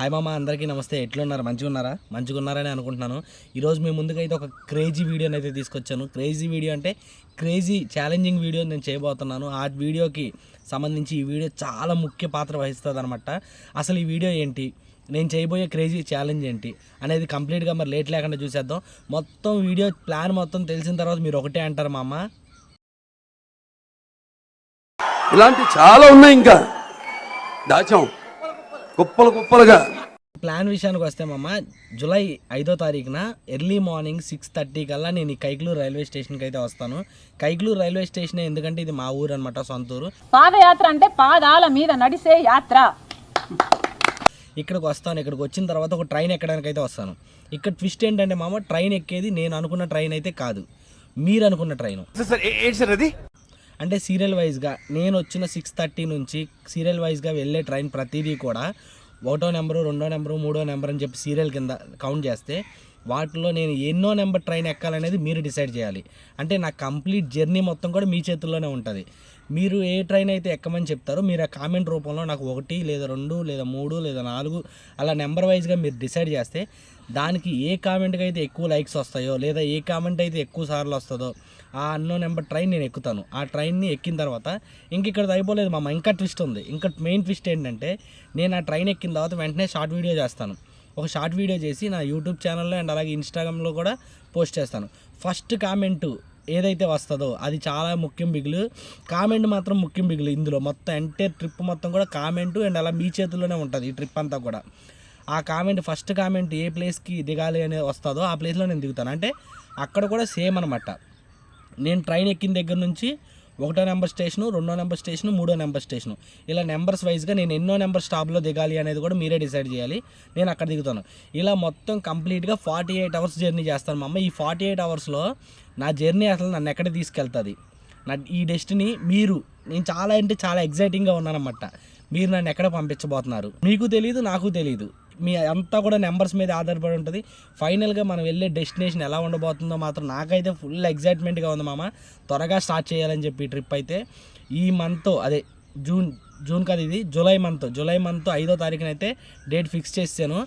Hi మామ అందరికీ నమస్తే. ఎట్లున్నారు? మంచిగా ఉన్నారా మంచిగా ఉన్నారని అనుకుంటున్నాను. ఈరోజు మీ ముందుగా అయితే ఒక క్రేజీ వీడియోని అయితే తీసుకొచ్చాను. క్రేజీ వీడియో అంటే క్రేజీ ఛాలెంజింగ్ వీడియో నేను చేయబోతున్నాను. ఆ వీడియోకి సంబంధించి ఈ వీడియో చాలా ముఖ్య పాత్ర వహిస్తుంది అనమాట అసలు ఈ వీడియో ఏంటి? నేను చేయబోయే క్రేజీ ఛాలెంజ్ ఏంటి? అనేది కంప్లీట్గా మరి లేట్ లేకుండా చూసేద్దాం. మొత్తం వీడియో ప్లాన్ మొత్తం తెలిసిన తర్వాత మీరు ఒకటే అంటారు మా అమ్మ ఇలాంటి చాలా ఉన్నాయి ఇంకా. దాచాం. కుప్పలు కుప్పలుగా. ప్లాన్ విషయానికి వస్తే మామ జూలై ఐదో తారీఖున ఎర్లీ మార్నింగ్ సిక్స్ థర్టీ కల్లా నేను ఈ కైక్లూరు రైల్వే స్టేషన్కి అయితే వస్తాను. కైక్లూరు రైల్వే స్టేషన్ ఎందుకంటే ఇది మా ఊరు అనమాట సొంత ఊరు పాదయాత్ర అంటే పాదాల మీద నడిసే యాత్ర. ఇక్కడికి వస్తాను ఇక్కడికి వచ్చిన తర్వాత ఒక ట్రైన్ ఎక్కడానికి అయితే వస్తాను. ఇక్కడ ట్విస్ట్ ఏంటంటే మామ ట్రైన్ ఎక్కేది నేను అనుకున్న ట్రైన్ అయితే కాదు. మీరు అనుకున్న ట్రైన్. అంటే సీరియల్ వైజ్గా నేను వచ్చిన సిక్స్ థర్టీ నుంచి సీరియల్ వైజ్గా వెళ్ళే ట్రైన్ ప్రతిదీ కూడా ఒకటో నెంబరు రెండో నెంబరు మూడో నెంబర్ అని చెప్పి సీరియల్ కింద కౌంట్ చేస్తే వాటిలో నేను ఎన్నో నెంబర్ ట్రైన్ ఎక్కాలనేది మీరు డిసైడ్ చేయాలి. అంటే నా కంప్లీట్ జర్నీ మొత్తం కూడా మీ చేతుల్లోనే ఉంటుంది. మీరు ఏ ట్రైన్ అయితే ఎక్కమని చెప్తారో మీరు ఆ కామెంట్ రూపంలో నాకు ఒకటి లేదా రెండు లేదా మూడు లేదా నాలుగు అలా నెంబర్ వైజ్గా మీరు డిసైడ్ చేస్తే దానికి ఏ కామెంట్కి అయితే ఎక్కువ లైక్స్ వస్తాయో లేదా ఏ కామెంట్ అయితే ఎక్కువ సార్లు వస్తుందో ఆ అన్నో నెంబర్ ట్రైన్ నేను ఎక్కుతాను. ఆ ట్రైన్ని ఎక్కిన తర్వాత ఇంక ఇక్కడ అయిపోలేదు మామ ఇంకా ట్విస్ట్ ఉంది. ఇంకా మెయిన్ ట్విస్ట్ ఏంటంటే నేను ఆ ట్రైన్ ఎక్కిన తర్వాత వెంటనే షార్ట్ వీడియో చేస్తాను. ఒక షార్ట్ వీడియో చేసి నా యూట్యూబ్ ఛానల్లో అండ్ అలాగే ఇన్స్టాగ్రామ్లో కూడా పోస్ట్ చేస్తాను. ఫస్ట్ కామెంట్ ఏదైతే వస్తుందో అది చాలా ముఖ్యం బిగులు. కామెంట్ మాత్రం ముఖ్యం బిగులు ఇందులో. మొత్తం ఎంటైర్ ట్రిప్ మొత్తం కూడా కామెంట్ అండ్ అలా మీ చేతుల్లోనే ఉంటుంది ఈ ట్రిప్ అంతా కూడా. ఆ కామెంట్ ఫస్ట్ కామెంట్ ఏ ప్లేస్కి దిగాలి అనేది వస్తుందో ఆ ప్లేస్లో నేను దిగుతాను. అంటే అక్కడ కూడా సేమ్ అనమాట నేను ట్రైన్ ఎక్కిన దగ్గర నుంచి ఒకటో నెంబర్ స్టేషను రెండో నెంబర్ స్టేషను మూడో నెంబర్ స్టేషను. ఇలా నెంబర్స్ వైజ్గా నేను ఎన్నో నెంబర్ స్టాప్లో దిగాలి అనేది కూడా మీరే డిసైడ్ చేయాలి. నేను అక్కడ దిగుతాను. ఇలా మొత్తం కంప్లీట్గా ఫార్టీ ఎయిట్ అవర్స్ జర్నీ చేస్తాను మా అమ్మ. ఈ ఫార్టీ ఎయిట్ అవర్స్లో నా జర్నీ అసలు నన్ను ఎక్కడ తీసుకెళ్తుంది? నా ఈ డెస్టినీ మీరు నేను చాలా అంటే చాలా ఎగ్జైటింగ్గా ఉన్నానన్నమాట. మీరు నన్ను ఎక్కడ పంపించబోతున్నారు? మీకు తెలియదు నాకు తెలియదు మీ అంతా కూడా నెంబర్స్ మీద ఆధారపడి ఉంటుంది. ఫైనల్గా మనం వెళ్ళే డెస్టినేషన్ ఎలా ఉండబోతుందో మాత్రం నాకైతే ఫుల్ ఎగ్జైట్మెంట్గా ఉంది మామ. త్వరగా స్టార్ట్ చేయాలని చెప్పి ఈ ట్రిప్ అయితే. ఈ మంత్ అదే జూన్ జూన్ కాదు ఇది జూలై మంత్. జూలై మంత్ ఐదో తారీఖునైతే డేట్ ఫిక్స్ చేసాను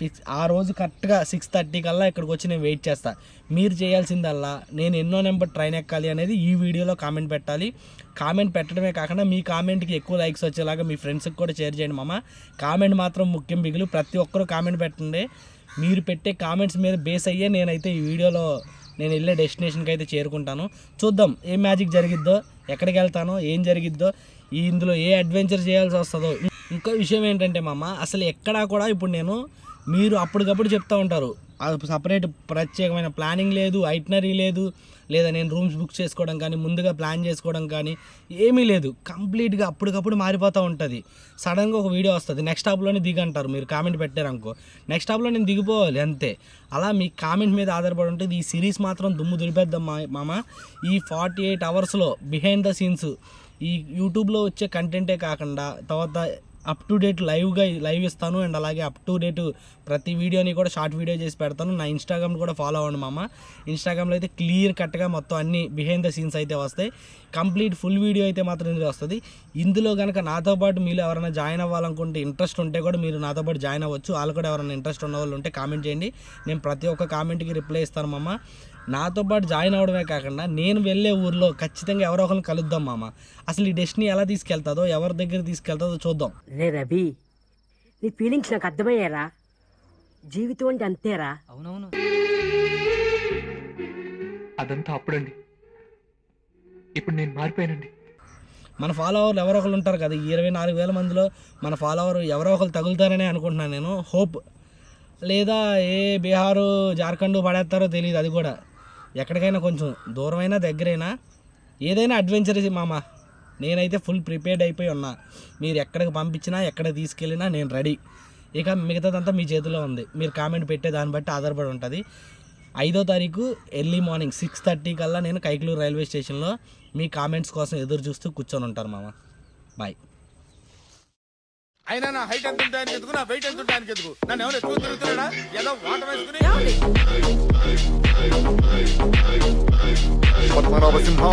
ఫిక్స్ ఆ రోజు కరెక్ట్గా సిక్స్ థర్టీ కల్లా ఇక్కడికి వచ్చి నేను వెయిట్ చేస్తాను మీరు చేయాల్సిందల్లా నేను ఎన్నో నెంబర్ ట్రైన్ ఎక్కాలి అనేది ఈ వీడియోలో కామెంట్ పెట్టాలి. కామెంట్ పెట్టడమే కాకుండా మీ కామెంట్కి ఎక్కువ లైక్స్ వచ్చేలాగా మీ ఫ్రెండ్స్కి కూడా షేర్ చేయండి మామ. కామెంట్ మాత్రం ముఖ్యం మిగిలి ప్రతి ఒక్కరూ కామెంట్ పెట్టండి. మీరు పెట్టే కామెంట్స్ మీద బేస్ అయ్యే నేనైతే ఈ వీడియోలో నేను వెళ్ళే డెస్టినేషన్కి అయితే చేరుకుంటాను. చూద్దాం ఏ మ్యాజిక్ జరిగిద్దో ఎక్కడికి వెళ్తానో ఏం జరిగిద్దో ఇందులో ఏ అడ్వెంచర్ చేయాల్సి వస్తుందో. ఇంకో విషయం ఏంటంటే మామ అసలు ఎక్కడా కూడా ఇప్పుడు నేను మీరు అప్పటికప్పుడు చెప్తూ ఉంటారు. సపరేట్ ప్రత్యేకమైన ప్లానింగ్ లేదు ఐటనరీ లేదు లేదా నేను రూమ్స్ బుక్ చేసుకోవడం కానీ ముందుగా ప్లాన్ చేసుకోవడం కానీ ఏమీ లేదు. కంప్లీట్గా అప్పటికప్పుడు మారిపోతూ ఉంటుంది. సడన్గా ఒక వీడియో వస్తుంది. నెక్స్ట్ స్టాప్లోనే దిగంటారు. మీరు కామెంట్ పెట్టారనుకో. నెక్స్ట్ స్టాప్లో నేను దిగిపోవాలి అంతే. అలా మీ కామెంట్ మీద ఆధారపడి ఉంటుంది. ఈ సిరీస్ మాత్రం దుమ్ము దులిపేద్దాం మా మామ. ఈ ఫార్టీ ఎయిట్ అవర్స్లో బిహైండ్ ద సీన్స్ ఈ యూట్యూబ్లో వచ్చే కంటెంటే కాకుండా తర్వాత అప్ టు డేట్ లైవ్గా లైవ్ ఇస్తాను అండ్ అలాగే అప్ టు డేట్ ప్రతి వీడియోని కూడా షార్ట్ వీడియో చేసి పెడతాను. నా ఇన్స్టాగ్రామ్ కూడా ఫాలో అవ్వండి మామ. ఇన్స్టాగ్రామ్లో అయితే క్లియర్ కట్గా మొత్తం అన్ని బిహైండ్ ద సీన్స్ అయితే వస్తాయి. కంప్లీట్ ఫుల్ వీడియో అయితే మాత్రం ఇందులో వస్తుంది. ఇందులో కనుక నాతో పాటు మీరు ఎవరైనా జాయిన్ అవ్వాలనుకుంటే ఇంట్రెస్ట్ ఉంటే కూడా మీరు నాతో పాటు జాయిన్ అవ్వచ్చు. వాళ్ళు కూడా ఎవరైనా ఇంట్రెస్ట్ ఉన్న వాళ్ళు ఉంటే కామెంట్ చేయండి. నేను ప్రతి ఒక్క కామెంట్కి రిప్లై ఇస్తాను మామ. నాతో పాటు జాయిన్ అవడమే కాకుండా నేను వెళ్ళే ఊర్లో ఖచ్చితంగా ఎవరో ఒకరిని కలుద్దాం మామ. అసలు ఈ డెస్టినీ ఎలా తీసుకెళ్తాదో ఎవరి దగ్గర తీసుకెళ్తాదో చూద్దాం. రే రవి నీ ఫీలింగ్స్ నాకు అర్థమయ్యారా జీవితం అంటే అంతేరా? అదంతా అప్పుడండి. ఇప్పుడు నేను మారిపోయానండి. మన ఫాలోవర్లు ఎవరో ఒకరు ఉంటారు కదా ఈ ఇరవై నాలుగు వేల మందిలో మన ఫాలోవర్ ఎవరో ఒకరు తగులుతారనే అనుకుంటున్నాను నేను. హోప్. లేదా ఏ బీహారు జార్ఖండ్ పడేస్తారో తెలియదు అది కూడా. ఎక్కడికైనా కొంచెం దూరమైనా దగ్గరైనా ఏదైనా అడ్వెంచర్ మామ నేనైతే ఫుల్ ప్రిపేర్డ్ అయిపోయి ఉన్నా. మీరు ఎక్కడికి పంపించినా ఎక్కడ తీసుకెళ్ళినా నేను రెడీ ఇక మిగతాదంతా మీ చేతిలో ఉంది. మీరు కామెంట్ పెట్టే దాన్ని బట్టి ఆధారపడి ఉంటుంది. ఐదో తారీఖు ఎర్లీ మార్నింగ్ సిక్స్ థర్టీ కల్లా నేను కైకలూరు రైల్వే స్టేషన్లో మీ కామెంట్స్ కోసం ఎదురు చూస్తూ కూర్చొని ఉంటాను మామ. బాయ్ అయినా నా హైట్ ఎంత ఉంటాయని ఎదుగు నా వెయిట్ ఎంత ఉంటాయని ఎదుగు నన్ను ఎవరు ఎక్కువ తిరుగుతున్నాడా? ఏదో వాటర్ వేసుకుని? పద్మనాభ సింహ.